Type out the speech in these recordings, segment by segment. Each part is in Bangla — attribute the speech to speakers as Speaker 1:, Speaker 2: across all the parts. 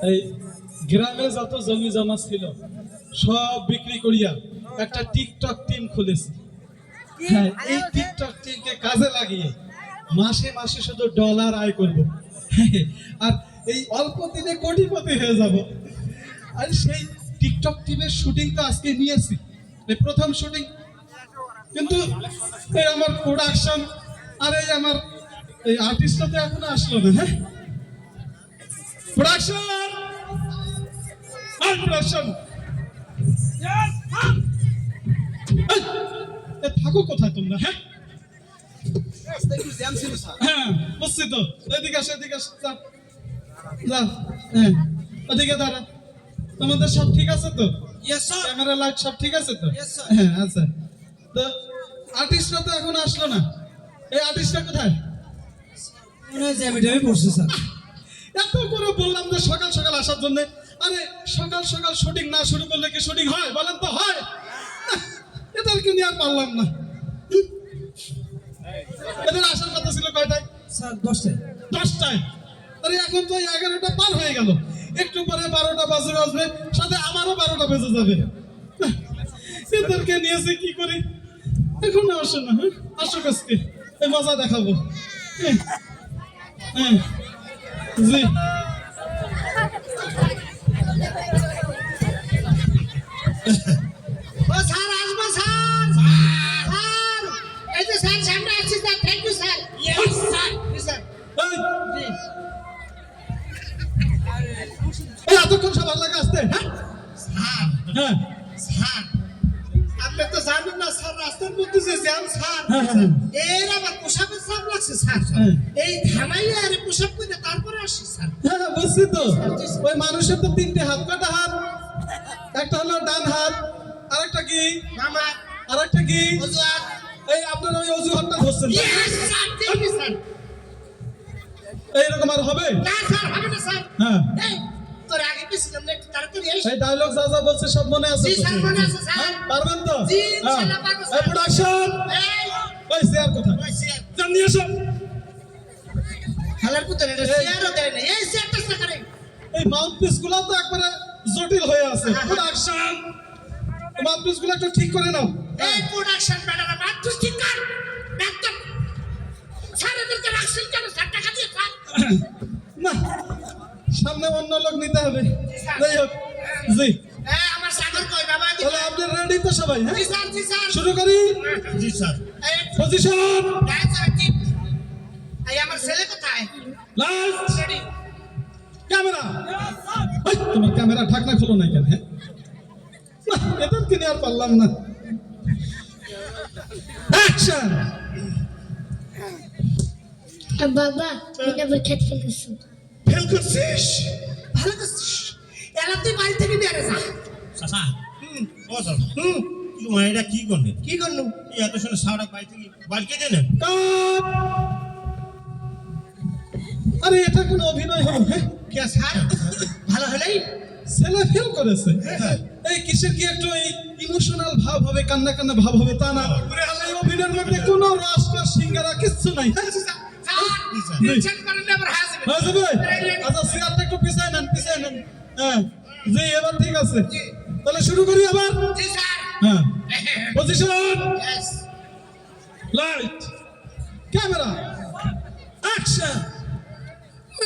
Speaker 1: এই গ্রামে যত জমি জমা ছিল সব বিক্রি করিয়া একটা টিকটক টিম খুলেছি। হ্যাঁ এই টিকটক টিমকে কাজে লাগিয়ে মাসে মাসে শুধু ডলার আয় করব। আর এই অল্প দিনে কোটিপতি হয়ে যাব। আর সেই টিকটক টিমের শুটিং তো আজকে নিয়েছি। প্রথম শুটিং কিন্তু এই আমার প্রোডাকশন আর এই আমার এই আর্টিস্টটা তো এখনও আসলো না হ্যাঁ? প্রোডাকশন আর প্রোডাকশন থাকো কোথায় তোমরা হ্যাঁ? হ্যাঁ বুঝছি তো। এদিকে আসো এদিকে আসো হ্যাঁ ওদিকে দাঁড়া। তোমাদের সব ঠিক আছে তো? ক্যামেরা লাইট সব ঠিক আছে তো?
Speaker 2: Yes.
Speaker 1: হ্যাঁ আচ্ছা তো আর্টিস্টরা তো এখন আসলো না। এই আর্টিস্টটা কোথায়?
Speaker 2: মনে হয় জ্যামে ট্যামে পড়ছে স্যার
Speaker 1: এত করে বললাম যে সকাল সকাল আসার জন্য আরে সকাল সকাল শুটিং না শুরু করলে কি শুটিং হয়? বলেন তো হয়। আহ, এদেরকে নিয়ে আর পারলাম না। এদের আসার কথা ছিল কয়টায়?
Speaker 2: স্যার দশটায়।
Speaker 1: দশটায়। আরে এখন তো এগারোটা পার হয়ে গেল। একটু পরে বারোটা বাজে বাজবে সাথে আমারও বারোটা বেজে যাবে। এদেরকে নিয়েছে কি করি? এখন আসো না হ্যাঁ? আসো কাজকে। এই মজা দেখাবো। হ্যাঁ। হ্যাঁ। জি।
Speaker 3: ও স্যার আসব স্যার। স্যার এই যে স্যার সামনে আসছি sir thank you sir. Yes sir sir.
Speaker 1: এই, এই এতক্ষণ সবার লাগে আসতে হ্যাঁ?
Speaker 3: স্যার
Speaker 1: হ্যাঁ।
Speaker 3: স্যার আপনি তো জানেন না স্যার রাস্তার মধ্যে যে জ্যাম স্যার।
Speaker 1: হ্যাঁ, হ্যাঁ,
Speaker 3: এর আবার পোশাকের চাপ লাগছে স্যার।
Speaker 1: হ্যাঁ।
Speaker 3: এই থামাইয়া আরে পোশাক করে স্যার
Speaker 1: হ্যাঁ বুঝছি তো। ওই মানুষের তো তিনটে হাত। কটা হাত? একটা হলো ডান হাত আরেকটা কি?
Speaker 3: মামা
Speaker 1: আরেকটা কি? এই আপনার ওই অজুহাতটা ধরছেন এইরকম আর হবে?
Speaker 3: না স্যার হবে না স্যার
Speaker 1: হ্যাঁ।
Speaker 3: তোর আগে পেছিলাম না একটু তাড়াতাড়ি
Speaker 1: এই ডায়লগ যা যা বলছে সব মনে আছে
Speaker 3: জি, স্যার, মনে আছে, স্যার।
Speaker 1: হ্যাঁ, পারবেন তো?
Speaker 3: জি,
Speaker 1: হ্যাঁ।
Speaker 3: ইনশাআল্লাহ পারব, স্যার।
Speaker 1: প্রোডাকশন
Speaker 3: এই।
Speaker 1: ওই কোথায়? এসো
Speaker 3: হালার পুত্র এটা
Speaker 1: এই-
Speaker 3: দেয় না এই সাকারে
Speaker 1: এই গুলো তো একবারে জটিল হয়ে আছে।
Speaker 3: হ্যাঁ, হ্যাঁ।
Speaker 1: প্রোডাকশন মাউথপিসগুলো একটু ঠিক করে নাও।
Speaker 3: এই প্রোডাকশন ঠিক কর। একদম স্যারেদেরকে রাখছেন কেন? স্যার টাকা দিয়ে স্যার
Speaker 1: না সামনে অন্য লোক নিতে হবে। যাই হোক জি।
Speaker 3: এই আমার সাগর কই? বাবা
Speaker 1: তাহলে আপনি রেডি তো সবাই হ্যাঁ?
Speaker 3: জি স্যার জি স্যার।
Speaker 1: শুরু করি?
Speaker 3: জি স্যার।
Speaker 1: পজিশন
Speaker 3: গায়ে স্যার টিপ এই আমার ছেলে কোথায়
Speaker 1: লাস্ট ক্যামেরা। ওই, তোমার ক্যামেরা ঢাকনা খোলো নাই কেন হ্যাঁ? না, এদেরকে নিয়ে আর পারলাম না। অ্যাকশন
Speaker 4: বাবা এটা পরীক্ষা ফেল করছ
Speaker 1: ফেল করছিস?
Speaker 3: ভালো করছিস। এলা তুই বাড়ি থেকে বেরে যা।
Speaker 5: চাচা ও চাচা। হুম। তোমার এটা কি করলেন
Speaker 3: কি করলু?
Speaker 5: এত শুনে সারা বাড়ি থেকে বাড়িকে
Speaker 1: কাট আরে এটা কোনো অভিনয় হলো হ্যাঁ
Speaker 3: কে স্যার? ভালো হলেই?
Speaker 1: ছেলে ফেল করেছে। এই কিসের কি একটু এই ইমোশনাল ভাব হবে কান্না কান্না ভাব হবে তা না। এই অভিনয়ের মধ্যে কোনো রস সিঙ্গারা কিচ্ছু নাই। হ্যাঁ? হয়ে আচ্ছা চেয়ারটা একটু পিছায় নেন পিছায় নেন। হ্যাঁ। জি এবার ঠিক আছে। তাহলে শুরু করি আবার? হ্যাঁ। পজিশন লাইট ক্যামেরা অ্যাকশন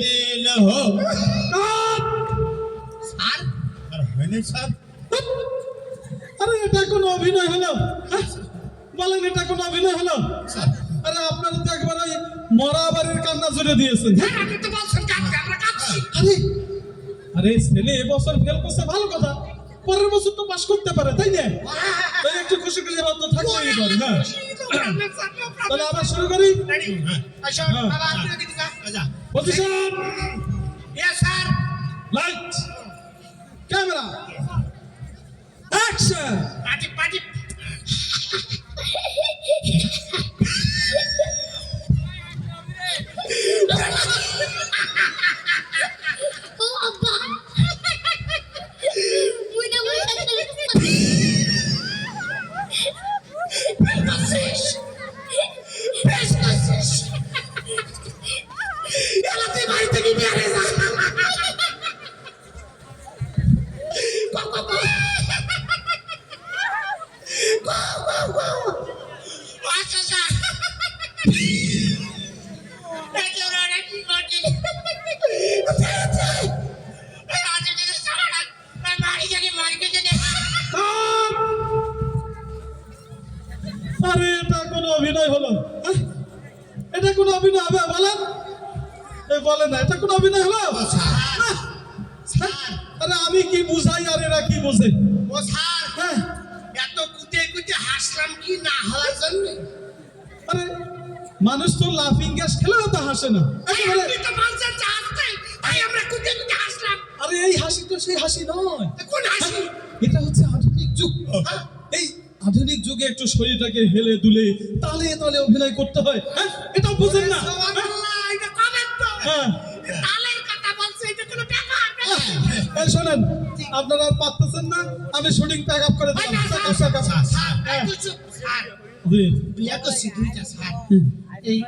Speaker 5: দিল হো
Speaker 3: স্যার?
Speaker 5: আর হয়নি স্যার?
Speaker 1: আরে এটা কোনো অভিনয় হলো? হ্যাঁ? বলেন এটা কোনো অভিনয় হলো? আরে আপনারা তো একবার ওই মরা বাড়ির কান্না জুড়ে দিয়েছেন। হ্যাঁ?
Speaker 3: আপনি তো বলছেন আমরা কাঁদছি।
Speaker 1: আরে আরে ছেলে এবছর ফেল করছে ভালো কথা। পরের বছর তো পাস করতে পারে তাই না? তাই একটু খুশি খুশি ভাব তো থাকতেই পারে
Speaker 3: আমরা
Speaker 1: তাহলে আবার শুরু করি?
Speaker 3: রেডি
Speaker 5: হ্যাঁ।
Speaker 3: আপনি যা
Speaker 5: আচ্ছা
Speaker 1: position
Speaker 3: yes sir
Speaker 1: light camera action
Speaker 3: পাটি
Speaker 1: বলে না এটা কোন অভিনয় হলো। হ্যাঁ? আরে আমি কি বুঝাই আর এরা কি বোঝে?
Speaker 3: ও স্যার।
Speaker 1: হ্যাঁ।
Speaker 3: এত কুটে কুটে হাসলাম কি না হওয়ার জন্য?
Speaker 1: আরে মানুষ তো লাফিং গ্যাস খেলেও তো হাসে না। আরে এই হাসি তো সেই হাসি নয়।
Speaker 3: কোন হাসি?
Speaker 1: এটা হচ্ছে আধুনিক যুগ। হ্যাঁ? এই আধুনিক যুগে একটু শরীরটাকে হেলে দুলে তালে তালে অভিনয় করতে হয়। হ্যাঁ এটা বুঝেন না।
Speaker 3: তালের কথা বলছে এটা কোনো ব্যাপার?
Speaker 1: এই শোনেন আপনারা পারতেছেন না আমি শুটিং প্যাক আপ করে দিলাম।
Speaker 3: স্যার, স্যার, স্যার,
Speaker 1: হ্যাঁ।
Speaker 3: একটু চুপ, স্যার।
Speaker 1: জি।
Speaker 3: বিয়া করছি দুইটা, স্যার। এই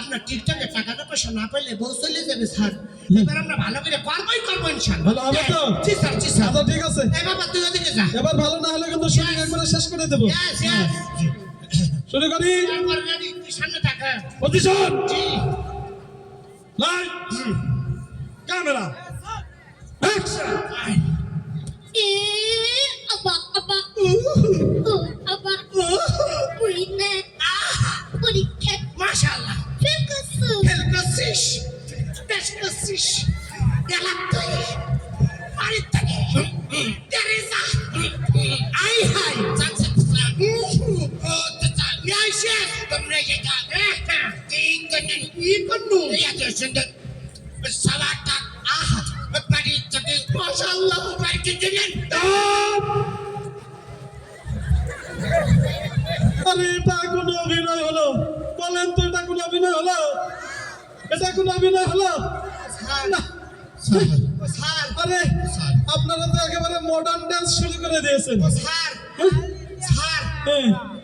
Speaker 3: আপনার টিকটকে টাকাটা পয়সা না পাইলে বউ চলে যাবে স্যার। এবার আমরা ভালো করে করবোই করব ইনশাল্লাহ।
Speaker 1: ভালো হবে তো?
Speaker 3: জি স্যার জি স্যার।
Speaker 1: আচ্ছা ঠিক আছে।
Speaker 3: এই বাবা তুই ওদিকে যা।
Speaker 1: এবার ভালো না হলে কিন্তু শুটিং একবারে শেষ করে দেবো. শুরু করি।
Speaker 3: সামনে থাকা
Speaker 1: পজিশন
Speaker 3: জি।
Speaker 1: লাইট ক্যামেরা অ্যাকশন
Speaker 4: এ আব্বা আব্বা ও আব্বা মুইনা পরীক্ষা
Speaker 3: মাশাআল্লাহ
Speaker 4: ফেল করছ
Speaker 3: ফেল করছিস বেশ করছিস গেলাম তুই বাড়ির থেকে তেরেসা আই হাই
Speaker 1: আরে এটা কোন অভিনয় হলো। বলেন তো এটা কোন অভিনয় হলো? এটা কোন অভিনয় হলো? না। আরে আপনারা তো একেবারে মডার্ন ডান্স শুরু করে দিয়েছেন।
Speaker 3: স্যার? স্যার।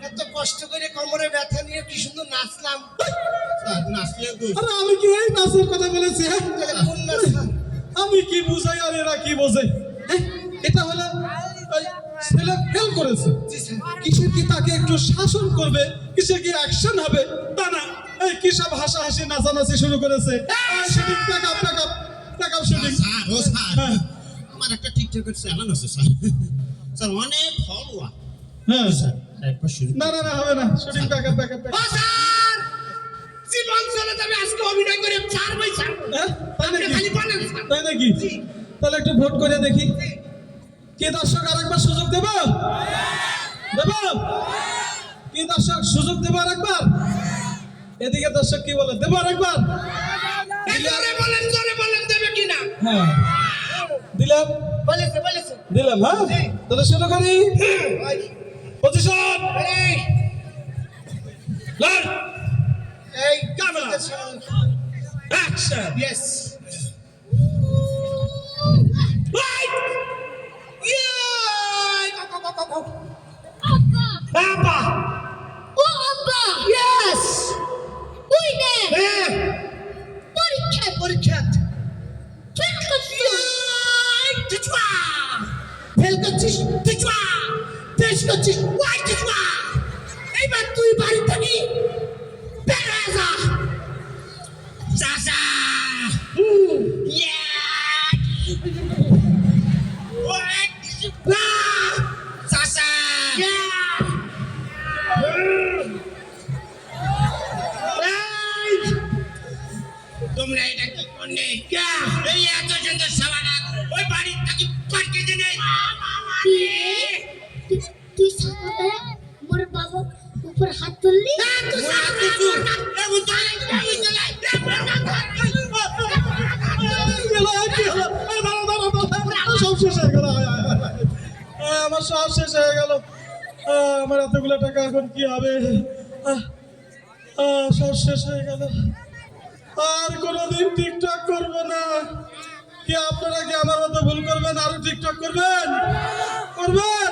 Speaker 3: এত কষ্ট করে কোমরে ব্যথা নিয়ে কি সুন্দর নাচলাম।
Speaker 1: আরে আমি কি এই নাচের কথা বলেছি হ্যাঁ? আমি কি বুঝাই আর এরা কি বোঝে? এটা হলো ছেলে ফেল করেছে।
Speaker 3: জি
Speaker 1: কি তাকে একটু শাসন করবে? কিসের কি অ্যাকশন হবে? তা না এই কি সব হাসাহাসি নাচানাচি শুরু করেছে? Shooting up pack up shooting
Speaker 5: ও স্যার।
Speaker 1: হ্যাঁ।
Speaker 5: আমার একটা টিকটকের চ্যানেল আছে স্যার। স্যার অনেক ফলোয়ার
Speaker 1: হ্যাঁ
Speaker 5: স্যার। একবার শুরু
Speaker 1: না না না হবে না। শুটিং প্যাক আপ
Speaker 3: অভিনয় করে ছাড়বই ছাড়বো
Speaker 1: হ্যাঁ?
Speaker 3: আপনি খালি বলেন।
Speaker 1: তাই নাকি? তাহলে একটু ভোট করে দেখি। কি দর্শক আরেকবার সুযোগ দেব? দেব? কি দর্শক সুযোগ দেব আরেকবার? এদিকে দর্শক কি বলে? দেব আরেকবার?
Speaker 3: জোরে বলেন জোরে বলেন দেবে কিনা?
Speaker 1: হ্যাঁ। দিলাম।
Speaker 3: বলেছে বলেছে।
Speaker 1: দিলাম হ্যাঁ? তাহলে শুরু করি। পজিশন।
Speaker 3: এই
Speaker 1: light
Speaker 3: Action. Yes. Light. Yeah! Abba. Oh, Abba. Yes. Uy ne? Ne? Barikat. Barikat. Pelkaçış. Yay. Tıçva. tichwa. Tıçva. Pelkaçış. তোমরা এটা কি করলে এই এত সুন্দর সাবানা ওই বাড়ির থেকে পাঠিয়ে দিলে
Speaker 4: তুই মোর বাবা উপর হাত তুললি
Speaker 1: হয়ে আমার সব শেষ হয়ে গেল আমার এতগুলো টাকা এখন কি হবে সব শেষ হয়ে গেল আর কোনোদিন টিকটক করব না। কি আপনারা কি আমার মতো ভুল করবেন? আরও টিকটক করবেন? করবেন?